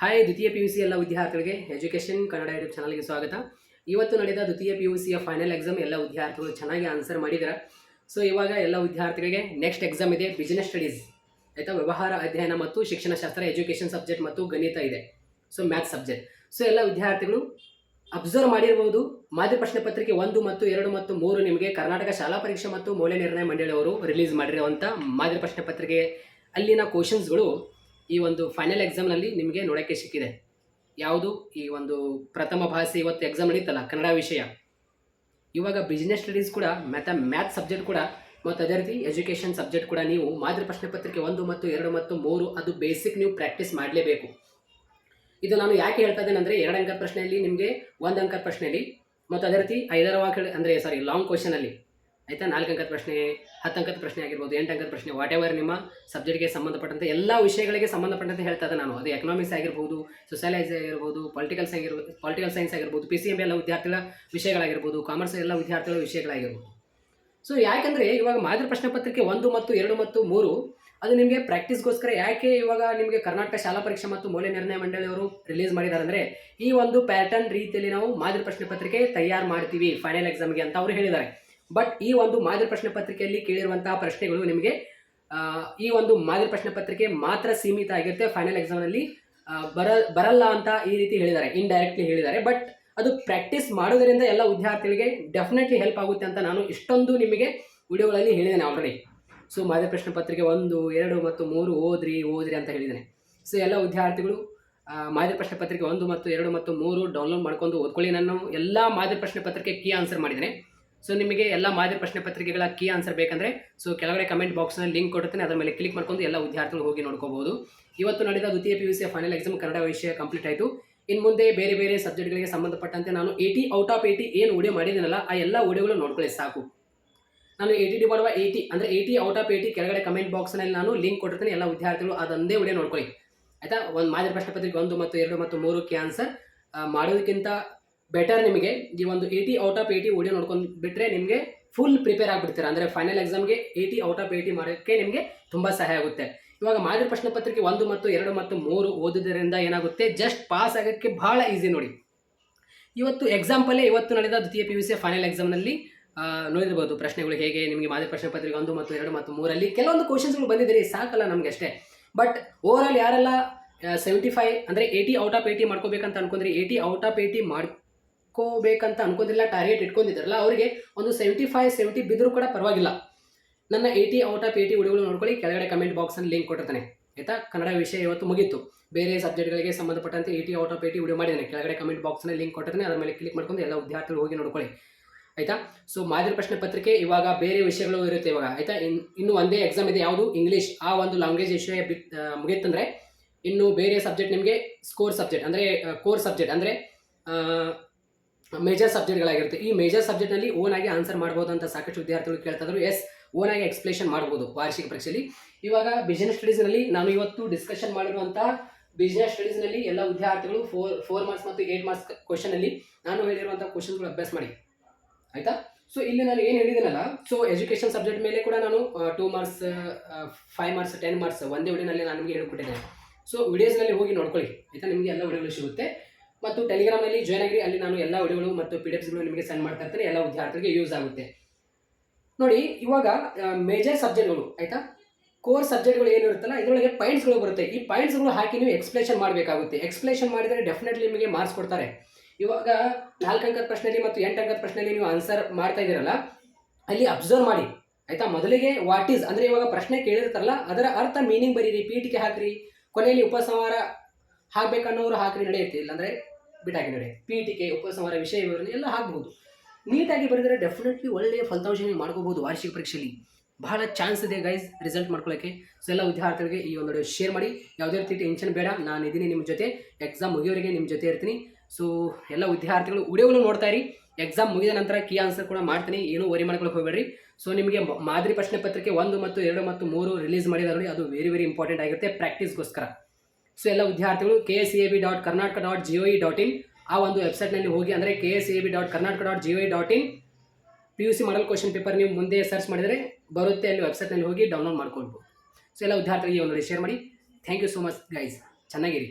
Hi ದ್ವಿತೀಯ P U C ಎಲ್ಲ ವಿದ್ಯಾರ್ಥಿಗಳಿಗೆ ಎಜುಕೇಷನ್ ಕನ್ನಡ ಯೂಟ್ಯೂಬ್ ಚಾನಲ್ಗೆ ಸ್ವಾಗತ. ಇವತ್ತು ನಡೆದ ದ್ವಿತೀಯ ಪಿ ಯು ಸಿಯ ಫೈನಲ್ ಎಕ್ಸಾಮ್ ಎಲ್ಲ ವಿದ್ಯಾರ್ಥಿಗಳು ಚೆನ್ನಾಗಿ ಆನ್ಸರ್ ಮಾಡಿದ್ದಾರೆ ಸೊ ಇವಾಗ ಎಲ್ಲ ವಿದ್ಯಾರ್ಥಿಗಳಿಗೆ ನೆಕ್ಸ್ಟ್ ಎಕ್ಸಾಮ್ ಇದೆ ಬಿಸಿನೆಸ್ ಸ್ಟಡೀಸ್ ಆಯಿತಾ? ವ್ಯವಹಾರ ಅಧ್ಯಯನ ಮತ್ತು ಶಿಕ್ಷಣಶಾಸ್ತ್ರ ಎಜುಕೇಷನ್ ಸಬ್ಜೆಕ್ಟ್ ಮತ್ತು ಗಣಿತ ಇದೆ. ಸೊ ಮ್ಯಾಥ್ಸ್ ಸಬ್ಜೆಕ್ಟ್ ಸೊ ಎಲ್ಲ ವಿದ್ಯಾರ್ಥಿಗಳು ಅಬ್ಸರ್ವ್ ಮಾಡಿರ್ಬೋದು. ಮಾದರಿ ಪ್ರಶ್ನೆ ಪತ್ರಿಕೆ ಒಂದು ಮತ್ತು ಎರಡು ಮತ್ತು ಮೂರು ನಿಮಗೆ ಕರ್ನಾಟಕ ಶಾಲಾ ಪರೀಕ್ಷೆ ಮತ್ತು ಮೌಲ್ಯ ನಿರ್ಣಯ ಮಂಡಳಿಯವರು ರಿಲೀಸ್ ಮಾಡಿರುವಂಥ ಮಾದರಿ ಪ್ರಶ್ನೆ ಪತ್ರಿಕೆ. ಅಲ್ಲಿನ ಕ್ವಶನ್ಸ್ಗಳು ಈ ಒಂದು ಫೈನಲ್ ಎಕ್ಸಾಮ್ನಲ್ಲಿ ನಿಮಗೆ ನೋಡೋಕ್ಕೆ ಸಿಕ್ಕಿದೆ. ಯಾವುದು? ಈ ಒಂದು ಪ್ರಥಮ ಭಾಷೆ ಇವತ್ತು ಎಕ್ಸಾಮ್ ನಡೀತಲ್ಲ ಕನ್ನಡ ವಿಷಯ. ಇವಾಗ ಬಿಸ್ನೆಸ್ ಸ್ಟಡೀಸ್ ಕೂಡ ಮ್ಯಾಥ ಮ್ಯಾಥ್ ಸಬ್ಜೆಕ್ಟ್ ಕೂಡ, ಮತ್ತು ಅದೇ ರೀತಿ ಎಜುಕೇಷನ್ ಸಬ್ಜೆಕ್ಟ್ ಕೂಡ ನೀವು ಮಾದರಿ ಪ್ರಶ್ನೆ ಪತ್ರಿಕೆ ಒಂದು ಮತ್ತು ಎರಡು ಮತ್ತು ಮೂರು ಅದು ಬೇಸಿಕ್ ನೀವು ಪ್ರಾಕ್ಟೀಸ್ ಮಾಡಲೇಬೇಕು. ಇದು ನಾನು ಯಾಕೆ ಹೇಳ್ತಾ ಇದ್ದೇನೆ ಅಂದರೆ ಎರಡು ಅಂಕದ ಪ್ರಶ್ನೆಯಲ್ಲಿ ನಿಮಗೆ ಒಂದು ಅಂಕದ ಪ್ರಶ್ನೆಯಲ್ಲಿ, ಮತ್ತು ಅದೇ ರೀತಿ ಐದರ ವಾಕ್ಯ ಅಂದರೆ ಸಾರಿ ಲಾಂಗ್ ಕ್ವಶನಲ್ಲಿ ಆಯಿತಾ? ನಾಲ್ಕು ಅಂಕದ ಪ್ರಶ್ನೆ, ಹತ್ತು ಅಂಕದ ಪ್ರಶ್ನೆ ಆಗಿರ್ಬೋದು, ಎಂಟು ಅಂಕದ ಪ್ರಶ್ನೆ ವಾಟ್ ಎವರ್ ನಿಮ್ಮ ಸಬ್ಜೆಕ್ಟ್ಗೆ ಸಂಬಂಧಪಟ್ಟಂತೆ ಎಲ್ಲ ವಿಷಯಗಳಿಗೆ ಸಂಬಂಧಪಟ್ಟಂತೆ ಹೇಳ್ತಾ ನಾನು. ಅದು ಎಕನಾಮಿಕ್ಸ್ ಆಗಿರ್ಬೋದು ಸೊಸಾಲಜಿ ಆಗಿರ್ಬೋದು ಪೊಲಿಟಿಕಲ್ ಆಗಿರ್ಬೋದು ಪೊಲಿಟಿಕಲ್ ಸೈನ್ಸ್ ಆಗಿರ್ಬೋದು ಪಿ ಸಿ ಎಂ ಎಲ್ಲ ವಿದ್ಯಾರ್ಥಿಗಳ ವಿಷಯಗಳಾಗಿರ್ಬೋದು ಕಾಮರ್ಸ್ ಎಲ್ಲ ವಿದ್ಯಾರ್ಥಿಗಳ ವಿಷಯಗಳಾಗಿರ್ಬೋದು. ಸೊ ಯಾಕಂದರೆ ಇವಾಗ ಮಾದರಿ ಪ್ರಶ್ನೆ ಪತ್ರಿಕೆ ಒಂದು ಮತ್ತು ಎರಡು ಮತ್ತು ಮೂರು, ಅದು ನಿಮಗೆ ಪ್ರಾಕ್ಟೀಸ್ಗೋಸ್ಕರ ಯಾಕೆ ಇವಾಗ ನಿಮಗೆ ಕರ್ನಾಟಕ ಶಾಲಾ ಪರೀಕ್ಷೆ ಮತ್ತು ಮೌಲ್ಯ ನಿರ್ಣಯ ಮಂಡಳಿಯವರು ರಿಲೀಸ್ ಮಾಡಿದ್ದಾರೆ ಅಂದರೆ, ಈ ಒಂದು ಪ್ಯಾಟರ್ನ್ ರೀತಿಯಲ್ಲಿ ನಾವು ಮಾದರಿ ಪ್ರಶ್ನೆ ಪತ್ರಿಕೆ ತಯಾರು ಮಾಡ್ತೀವಿ ಫೈನಲ್ ಎಕ್ಸಾಮ್ಗೆ ಅಂತ ಅವರು ಹೇಳಿದ್ದಾರೆ. ಬಟ್ ಈ ಒಂದು ಮಾದರಿ ಪ್ರಶ್ನೆ ಪತ್ರಿಕೆಯಲ್ಲಿ ಕೇಳಿರುವಂತಹ ಪ್ರಶ್ನೆಗಳು ನಿಮಗೆ ಈ ಒಂದು ಮಾದರಿ ಪ್ರಶ್ನೆ ಪತ್ರಿಕೆ ಮಾತ್ರ ಸೀಮಿತ ಆಗಿರುತ್ತೆ. ಫೈನಲ್ ಎಕ್ಸಾಮ್ನಲ್ಲಿ ಬರ, ಬರಲ್ಲ ಅಂತ ಈ ರೀತಿ ಹೇಳಿದ್ದಾರೆ ಇಂಡೈರೆಕ್ಟ್ಲಿ ಹೇಳಿದ್ದಾರೆ. ಬಟ್ ಅದು ಪ್ರಾಕ್ಟೀಸ್ ಮಾಡೋದರಿಂದ ಎಲ್ಲ ವಿದ್ಯಾರ್ಥಿಗಳಿಗೆ ಡೆಫಿನೆಟ್ಲಿ ಹೆಲ್ಪ್ ಆಗುತ್ತೆ ಅಂತ ನಾನು ಇಷ್ಟೊಂದು ನಿಮಗೆ ವಿಡಿಯೋಗಳಲ್ಲಿ ಹೇಳಿದ್ದೇನೆ ಆಲ್ರೆಡಿ ಸೊ ಮಾದರಿ ಪ್ರಶ್ನೆ ಪತ್ರಿಕೆ ಒಂದು, ಎರಡು ಮತ್ತು ಮೂರು ಓದ್ರಿ ಓದ್ರಿ ಅಂತ ಹೇಳಿದ್ದೇನೆ. ಸೊ ಎಲ್ಲ ವಿದ್ಯಾರ್ಥಿಗಳು ಮಾದರಿ ಪ್ರಶ್ನೆ ಪತ್ರಿಕೆ ಒಂದು ಮತ್ತು ಎರಡು ಮತ್ತು ಮೂರು ಡೌನ್ಲೋಡ್ ಮಾಡ್ಕೊಂಡು ಓದ್ಕೊಳ್ಳಿ. ನಾನು ಎಲ್ಲ ಮಾದರಿ ಪ್ರಶ್ನೆ ಪತ್ರಿಕೆ ಕೀ ಆನ್ಸರ್ ಮಾಡಿದ್ದೇನೆ. ಸೊ ನಿಮಗೆ ಎಲ್ಲ ಮಾದರಿ ಪ್ರಶ್ನೆ ಪತ್ರಿಕೆಗಳ ಕೀ ಆನ್ಸರ್ ಬೇಕಂದರೆ ಸೊ ಕೆಳಗಡೆ ಕಮೆಂಟ್ ಬಾಕ್ಸ್ನಲ್ಲಿ ಲಿಂಕ್ ಕೊಡ್ತೇನೆ ಅದರ ಮೇಲೆ ಕ್ಲಿಕ್ ಮಾಡ್ಕೊಂಡು ಎಲ್ಲ ವಿದ್ಯಾರ್ಥಿಗಳು ಹೋಗಿ ನೋಡ್ಕೋಬಹುದು. ಇವತ್ತು ನಡೆದ ದ್ವಿತೀಯ P U C final exam Kannada ವಿಷಯ ಕಂಪ್ಲೀಟ್ ಆಯಿತು. ಇನ್ನು ಮುಂದೆ ಬೇರೆ ಬೇರೆ ಸಬ್ಜೆಕ್ಟ್ಗಳಿಗೆ ಸಂಬಂಧಪಟ್ಟಂತೆ ನಾನು ಏಯ್ಟಿ ಔಟ್ ಆಫ್ ಏಯ್ಟಿ ಏನು ವಿಡಿಯೋ ಮಾಡಿದ್ದೀನಲ್ಲ, ಆ ಎಲ್ಲ ವಿಡಿಯೋಗಳು ನೋಡ್ಕೊಳ್ಳಿ ಸಾಕು. ನಾನು ಏಯ್ಟಿ ಡಿ ಬರುವ ಏಯ್ಟಿ ಅಂದರೆ ಏಯ್ಟಿ ಔಟ್ ಆಫ್ ಏಯ್ಟಿ ಕೆಳಗಡೆ ಕಮೆಂಟ್ ಬಾಕ್ಸ್ನಲ್ಲಿ ನಾನು ಲಿಂಕ್ ಕೊಡ್ತೇನೆ ಎಲ್ಲ ವಿದ್ಯಾರ್ಥಿಗಳು ಅದೊಂದೇ ವಿಡಿಯೋ ನೋಡ್ಕೊಳ್ಳಿ. ಆಯಿತಾ? ಒಂದು ಮಾದರಿ ಪ್ರಶ್ನೆ ಪತ್ರಿಕೆ ಒಂದು ಮತ್ತು ಎರಡು ಮತ್ತು ಮೂರು ಆನ್ಸರ್ ಮಾಡೋದಕ್ಕಿಂತ ಬೆಟರ್ ನಿಮಗೆ. ಈ ಒಂದು eighty out of eighty audio ನೋಡ್ಕೊಂಡು ಬಿಟ್ಟರೆ ನಿಮಗೆ ಫುಲ್ ಪ್ರಿಪೇರ್ ಆಗಿಬಿಡ್ತೀರಾ. ಅಂದರೆ ಫೈನಲ್ ಎಕ್ಸಾಮ್ಗೆ ಏಯ್ಟಿ ಔಟ್ ಆಫ್ ಏಯ್ಟಿ ಮಾಡೋಕ್ಕೆ ನಿಮಗೆ ತುಂಬ ಸಹಾಯ ಆಗುತ್ತೆ. ಇವಾಗ ಮಾದರಿ ಪ್ರಶ್ನೆ ಪತ್ರಿಕೆ ಒಂದು ಮತ್ತು ಎರಡು ಮತ್ತು ಮೂರು ಓದೋದ್ರಿಂದ ಏನಾಗುತ್ತೆ? ಜಸ್ಟ್ ಪಾಸ್ ಆಗೋಕ್ಕೆ ಭಾಳ ಈಸಿ ನೋಡಿ. ಇವತ್ತು ಎಕ್ಸಾಂಪಲ್ಲೇ ಇವತ್ತು ನಡೆದ ದ್ವಿತೀಯ ಪಿ ಯು ಸಿ ಫೈನಲ್ ಎಕ್ಸಾಮ್ನಲ್ಲಿ ನೋಡಿರ್ಬೋದು ಪ್ರಶ್ನೆಗಳು ಹೇಗೆ, ನಿಮಗೆ ಮಾದರಿ ಪ್ರಶ್ನೆ ಪತ್ರಿಕೆ ಒಂದು ಮತ್ತು ಎರಡು ಮತ್ತು ಮೂರಲ್ಲಿ ಕೆಲವೊಂದು ಕ್ವಶನ್ಸ್ಗಳು ಬಂದಿದ್ದೀರಿ, ಸಾಕಲ್ಲ ನಮಗೆ ಅಷ್ಟೇ. ಬಟ್ ಓವರ್ ಯಾರೆಲ್ಲ ಸೆವೆಂಟಿ ಫೈವ್ ಅಂದರೆ ಏಯ್ಟಿ ಔಟ್ ಆಫ್ ಏಯ್ಟಿ ಮಾಡ್ಕೋಬೇಕಂತ ಅನ್ಕೊಂಡ್ರೆ ಏಯ್ಟಿ ಔಟ್ ಆಫ್ ಏಯ್ಟಿ ಮಾಡ್ಕೋಬೇಕಂತ ಅನ್ಕೊಂಡಿಲ್ಲ ಟಾರ್ಗೆಟ್ ಇಟ್ಕೊಂಡಿದ್ದಾರಲ್ಲ, ಅವರಿಗೆ ಒಂದು ಸೆವೆಂಟಿ ಫೈವ್ ಸೆವೆಂಟಿ ಬಿದ್ದರೂ ಕೂಡ ಪರವಾಗಿಲ್ಲ. ನನ್ನ ಏಯ್ಟಿ ಔಟ್ ಆಫ್ ಏಯ್ಟಿ ವಿಡಿಯೋಗಳು ನೋಡ್ಕೊಳ್ಳಿ, ಕೆಳಗಡೆ ಕಮೆಂಟ್ ಬಾಕ್ಸಲ್ಲಿ ಲಿಂಕ್ ಕೊಟ್ಟಿರ್ತಾನೆ. ಆಯಿತಾ? ಕನ್ನಡ ವಿಷಯ ಇವತ್ತು ಮುಗೀತು. ಬೇರೆ ಸಬ್ಜೆಕ್ಟ್ಗಳಿಗೆ ಸಂಬಂಧಪಟ್ಟಂತೆ eighty out of eighty video ಮಾಡಿದ್ದೇನೆ. ಕೆಳಗಡೆ ಕಮೆಂಟ್ ಬಾಕ್ಸ್ನಲ್ಲಿ ಲಿಂಕ್ ಕೊಟ್ಟಿರ್ತಾನೆ, ಅದರ ಮೇಲೆ ಕ್ಲಿಕ್ ಮಾಡ್ಕೊಂಡು ಎಲ್ಲ ವಿದ್ಯಾರ್ಥಿಗಳು ಹೋಗಿ ನೋಡ್ಕೊಳ್ಳಿ. ಆಯಿತಾ? ಸೊ ಮಾದರಿ ಪ್ರಶ್ನೆ ಪತ್ರಿಕೆ ಇವಾಗ ಬೇರೆ ವಿಷಯಗಳು ಇರುತ್ತೆ ಇವಾಗ. ಆಯಿತಾ? ಇನ್ ಇನ್ನು ಒಂದೇ ಎಕ್ಸಾಮ್ ಇದೆ, ಯಾವುದು? ಇಂಗ್ಲೀಷ್ ಆ ಒಂದು ಲ್ಯಾಂಗ್ವೇಜ್ ವಿಷಯ ಬಿತ್ ಮುಗಿಯತ್ತಂದರೆ ಇನ್ನು ಬೇರೆ ಸಬ್ಜೆಕ್ಟ್ ನಿಮಗೆ ಸ್ಕೋರ್ ಸಬ್ಜೆಕ್ಟ್ ಅಂದರೆ ಕೋರ್ ಸಬ್ಜೆಕ್ಟ್ ಅಂದರೆ ಮೇಜರ್ ಸಬ್ಜೆಕ್ಟ್ಗಳಾಗಿರುತ್ತೆ ಈ ಮೇಜರ್ ಸಬ್ಜೆಕ್ಟ್ನಲ್ಲಿ ಓನ್ ಆಗಿ ಆನ್ಸರ್ ಮಾಡ್ಬೋದು ಅಂತ ಸಾಕಷ್ಟು ವಿದ್ಯಾರ್ಥಿಗಳು ಕೇಳ್ತಾರೆ ಎಸ್ ಓನ್ ಆಗಿ ಎಕ್ಸ್ಪ್ಲೇಷನ್ ಮಾಡ್ಬೋದು ವಾರ್ಷಿಕ ಪರೀಕ್ಷೆಯಲ್ಲಿ. ಇವಾಗ ಬಿಸ್ನೆಸ್ ಸ್ಟಡೀಸ್ನಲ್ಲಿ ನಾನು ಇವತ್ತು ಡಿಸ್ಕಷನ್ ಮಾಡಿರುವಂಥ ಬಿಸ್ನೆಸ್ ಸ್ಟಡೀಸ್ನಲ್ಲಿ ಎಲ್ಲ ವಿದ್ಯಾರ್ಥಿಗಳು ಫೋರ್ ಫೋರ್ ಮಾರ್ಕ್ಸ್ ಮತ್ತು ಏಯ್ಟ್ ಮಾರ್ಕ್ಸ್ ಕ್ವಶನಲ್ಲಿ ನಾನು ಹೇಳಿರುವಂಥ ಕ್ವಶನ್ಗಳು ಅಭ್ಯಾಸ ಮಾಡಿ. ಆಯಿತಾ? ಸೊ ಇಲ್ಲಿ ನಾನು ಏನು ಹೇಳಿದ್ದೀನಲ್ಲ ಸೊ ಎಜುಕೇಷನ್ ಸಬ್ಜೆಕ್ಟ್ ಮೇಲೆ ಕೂಡ ನಾನು two marks five marks ten marks ಒಂದೇ ವಿಡಿಯೋನಲ್ಲಿ ನಾನು ನಿಮಗೆ ಹೇಳ್ಕೊಟ್ಟಿದ್ದೇನೆ. ಸೊ ವಿಡಿಯೋಸ್ನಲ್ಲಿ ಹೋಗಿ ನೋಡ್ಕೊಳ್ಳಿ. ಆಯಿತಾ? ನಿಮಗೆ ಎಲ್ಲ ವಿಡಿಯೋಗಳು ಸಿಗುತ್ತೆ. ಮತ್ತು ಟೆಲಿಗ್ರಾಮ್ನಲ್ಲಿ ಜಾಯ್ನ್ ಆಗಿ ಅಲ್ಲಿ ನಾನು ಎಲ್ಲ ವಿಡಿಯೋಗಳು ಮತ್ತು ಪಿ ಡಿ ಎಫ್ಸ್ಗಳು ನಿಮಗೆ ಸೆಂಡ್ ಮಾಡ್ತಾ ಇರ್ತೀನಿ. ಎಲ್ಲ ವಿದ್ಯಾರ್ಥಿಗಳಿಗೆ ಯೂಸ್ ಆಗುತ್ತೆ. ನೋಡಿ, ಇವಾಗ ಮೇಜರ್ ಸಬ್ಜೆಕ್ಟ್ಗಳು ಆಯಿತಾ? ಕೋರ್ ಸಬ್ಜೆಕ್ಟ್ಗಳು ಏನಿರುತ್ತಲ್ಲ, ಇದರೊಳಗೆ ಪಾಯಿಂಟ್ಸ್ಗಳು ಬರುತ್ತೆ. ಈ ಪಾಯಿಂಟ್ಸ್ಗಳು ಹಾಕಿ ನೀವು ಎಕ್ಸ್ಪ್ಲೇಷನ್ ಮಾಡಬೇಕಾಗುತ್ತೆ. ಎಕ್ಸ್ಪ್ಲೇಷನ್ ಮಾಡಿದರೆ ಡೆಫಿನೆಟ್ಲಿ ನಿಮಗೆ ಮಾರ್ಕ್ಸ್ ಕೊಡ್ತಾರೆ. ಇವಾಗ ನಾಲ್ಕು ಅಂಕದ ಪ್ರಶ್ನೆಯಲ್ಲಿ ಮತ್ತು ಎಂಟು ಅಂಕದ ಪ್ರಶ್ನೆಯಲ್ಲಿ ನೀವು ಆನ್ಸರ್ ಮಾಡ್ತಾ ಇದ್ದೀರಲ್ಲ, ಅಲ್ಲಿ ಅಬ್ಸರ್ವ್ ಮಾಡಿ. ಆಯಿತಾ? ಮೊದಲಿಗೆ ವಾಟ್ ಈಸ್ ಅಂದರೆ ಇವಾಗ ಪ್ರಶ್ನೆ ಕೇಳಿರ್ತಾರಲ್ಲ, ಅದರ ಅರ್ಥ ಮೀನಿಂಗ್ ಬರೀರಿ, ಪೀಠಿಕೆ ಹಾಕ್ರಿ, ಕೊನೆಯಲ್ಲಿ ಉಪಸಂಹಾರ ಹಾಕ್ಬೇಕನ್ನೋರು ಹಾಕ್ರಿ, ನಡೆಯುತ್ತೆ. ಇಲ್ಲಾಂದರೆ ಬಿಟ್ಟಾಕಿ ಪಿ ಪೀಠಿಕೆ, ಉಪಸಂಹಾರ, ವಿಷಯ ವಿವರಣೆ ಎಲ್ಲ ಹಾಕ್ಬೋದು ನೀಟಾಗಿ ಬರೆದರೆ ಡೆಫಿನೆಟ್ಲಿ ಒಳ್ಳೆಯ ಫಲಿತಾಂಶ ನೀವು ಮಾಡ್ಕೋಬೋದು ವಾರ್ಷಿಕ ಪರೀಕ್ಷೆಯಲ್ಲಿ. ಬಹಳ ಚಾನ್ಸ್ ಇದೆ ಗೈಸ್ ರಿಸಲ್ಟ್ ಮಾಡ್ಕೊಳ್ಳೋಕ್ಕೆ ಸೊ ಎಲ್ಲ ವಿದ್ಯಾರ್ಥಿಗಳಿಗೆ ಈ ಒಂದು ಶೇರ್ ಮಾಡಿ. ಯಾವುದೇ ರೀತಿ ಟೆನ್ಷನ್ ಬೇಡ, ನಾನು ಇದ್ದೀನಿ ನಿಮ್ಮ ಜೊತೆ. ಎಕ್ಸಾಮ್ ಮುಗಿಯೋರಿಗೆ ನಿಮ್ಮ ಜೊತೆ ಇರ್ತೀನಿ. ಸೊ ಎಲ್ಲ ವಿದ್ಯಾರ್ಥಿಗಳು ವಿಡಿಯೋಗಳು ನೋಡ್ತಾ ಇರಿ. ಎಕ್ಸಾಮ್ ಮುಗಿದ ನಂತರ ಕೀ ಆನ್ಸರ್ ಕೂಡ ಮಾಡ್ತೀನಿ. ಏನೂ ವರಿ ಮಾಡ್ಕೊಳ್ಳೋಕೆ ಹೋಗಬೇಡ್ರಿ. ಸೊ ನಿಮಗೆ ಮಾದರಿ ಪ್ರಶ್ನೆ ಪತ್ರಿಕೆ ಒಂದು ಮತ್ತು ಎರಡು ಮತ್ತು ಮೂರು ರಿಲೀಸ್ ನೋಡಿ. ಅದು ವೆರಿ ವೆರಿ ಇಂಪಾರ್ಟೆಂಟ್ ಆಗಿರುತ್ತೆ ಪ್ರಾಕ್ಟೀಸ್ಗೋಸ್ಕರ ಸೊ ಎಲ್ಲ ವಿದ್ಯಾರ್ಥಿಗಳು K S A B dot Karnataka dot G E dot in ಆ ಒಂದು ವೆಬ್ಸೈಟ್ನಲ್ಲಿ ಹೋಗಿ ಅಂದರೆ K S A B dot Karnataka dot G E dot in P U C model question paper ನೀವು ಮುಂದೆ ಸರ್ಚ್ ಮಾಡಿದರೆ ಬರುತ್ತೆ ಅಲ್ಲಿ ವೆಬ್ಸೈಟ್ನಲ್ಲಿ ಹೋಗಿ ಡೌನ್ಲೋಡ್ ಮಾಡ್ಕೊಳ್ಬೋದು. ಸೊ ಎಲ್ಲ ವಿದ್ಯಾರ್ಥಿಗಳಿಗೆ ಒಂದು ಶೇರ್ ಮಾಡಿ. Thank you so much guys Channagiri.